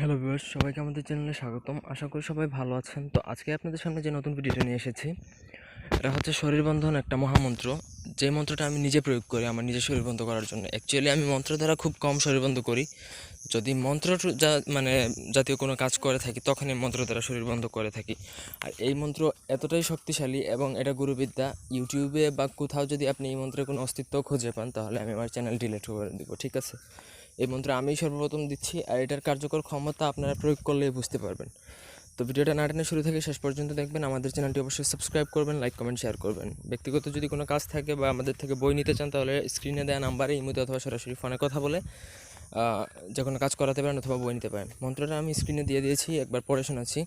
Hello viewers সবাইকে আমাদের চ্যানেলে স্বাগতম। আশা করি সবাই ভালো আছেন। তো আজকে আপনাদের সামনে যে নতুন ভিডিওটা নিয়ে এসেছি, এটা হচ্ছে শরীর বন্ধন একটা মহামন্ত্র। যে মন্ত্রটা আমি নিজে প্রয়োগ করি আমার নিজের শরীর বন্ধ করার জন্য। অ্যাকচুয়ালি আমি মন্ত্র দ্বারা খুব কম শরীর বন্ধ করি। যদি মন্ত্র যা মানে জাতীয় কোনো কাজ করে থাকি তখন এই মন্ত্র দ্বারা শরীর বন্ধ করে থাকি। আর এই মন্ত্র এতটাই শক্তিশালী এবং এটা গুরুবিদ্যা। ইউটিউবে বা কোথাও যদি আপনি এই মন্ত্রের কোনো অস্তিত্ব খুঁজে পান, তাহলে আমি আমার চ্যানেল ডিলিট করে দেবো, ঠিক আছে? এই মন্ত্র আমি সর্বপ্রথম দিচ্ছি আর এটার কার্যকর ক্ষমতা আপনারা প্রয়োগ করলেই বুঝতে পারবেন। তো ভিডিওটা না টেনে শুরু থেকে শেষ পর্যন্ত দেখবেন, আমাদের চ্যানেলটি অবশ্যই সাবস্ক্রাইব করবেন, লাইক, কমেন্ট, শেয়ার করবেন। ব্যক্তিগত যদি কোনো কাজ থাকে বা আমাদের থেকে বই নিতে চান, তাহলে স্ক্রিনে দেওয়া নাম্বারে ইমুতে অথবা সরাসরি ফোনে কথা বলে যে কোনো কাজ করাতে পারেন অথবা বই নিতে পারেন। মন্ত্রটা আমি স্ক্রিনে দিয়ে দিয়েছি, একবার পড়ে শোনাচ্ছি।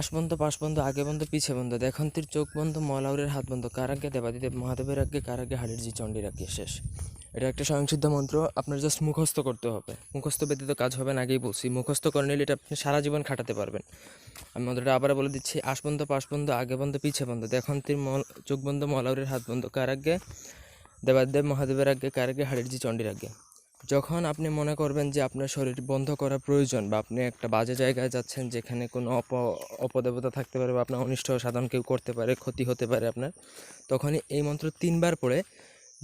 আশবন্ধ পাশবন্ধ আগে বন্ধ, পিছে বন্ধ, দেখন্তির চোখ বন্ধ, মলাউরের হাত বন্ধ, কার আগে দেবাদিদেব, মহাদেবের আগে কার আগে হাড়ির জি চণ্ডীর আগে শেষ। এটা একটা স্বয়ংসিদ্ধ মন্ত্র, আপনার জাস্ট মুখস্থ করতে হবে। মুখস্থ ব্যতীত কাজ হবে না, আগেই বলছি। মুখস্থ করে নিলে এটা আপনি সারা জীবন খাটাতে পারবেন। আমি মন্ত্রটা আবার বলে দিচ্ছি, আশবন্ধ, পাশবন্ধ, আগে বন্ধ, পিছে বন্ধ। দেখন্তির মল, চোখ বন্ধ মলাউরের হাত বন্ধ। কার আগে? দেবাদেব, মহাদেবের আগে। কার আগে? হাড়ির জি চণ্ডীর আগে। যখন আপনি মনে করবেন যে আপনার শরীর বন্ধ করা প্রয়োজন বা আপনি একটা বাজে জায়গায় যাচ্ছেন যেখানে কোনো অপ, অপদেবতা থাকতে পারে বা আপনার অনিষ্ট সাধন কেউ করতে পারে, ক্ষতি হতে পারে আপনার, তখনই এই মন্ত্র তিনবার পড়ে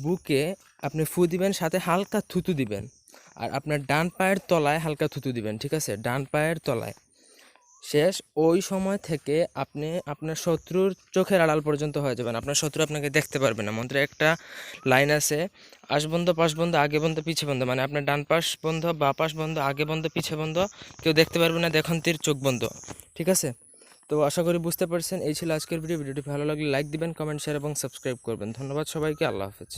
বুকে আপনি ফু দিবেন, সাথে হালকা থুতু দিবেন। আর আপনার ডান পায়ের তলায় হালকা থুতু দিবেন, ঠিক আছে? ডান পায়ের তলায়। শেষ, ওই সময় থেকে আপনি আপনার শত্রুর চোখের আড়াল পর্যন্ত হয়ে যাবেন। আপনার শত্রু আপনাকে দেখতে পারবে না। মন্ত্রে একটা লাইন আছে আশ বন্ধ পাশ বন্ধ, আগে বন্ধ, পিছে বন্ধ। মানে আপনার ডান পাশ বন্ধ, বা পাশ বন্ধ, আগে বন্ধ, পিছে বন্ধ, কেউ দেখতে পারবে না, দেখন্তির চোখ বন্ধ। ঠিক আছে? তো আশা করি বুঝতে পারছেন, এই ছিল আজকের ভিডিও ভিডিওটি ভালো লাগলে লাইক দিবেন কমেন্ট শেয়ার এবং সাবস্ক্রাইব করবেন। ধন্যবাদ সবাইকে, আল্লাহ হাফেজ।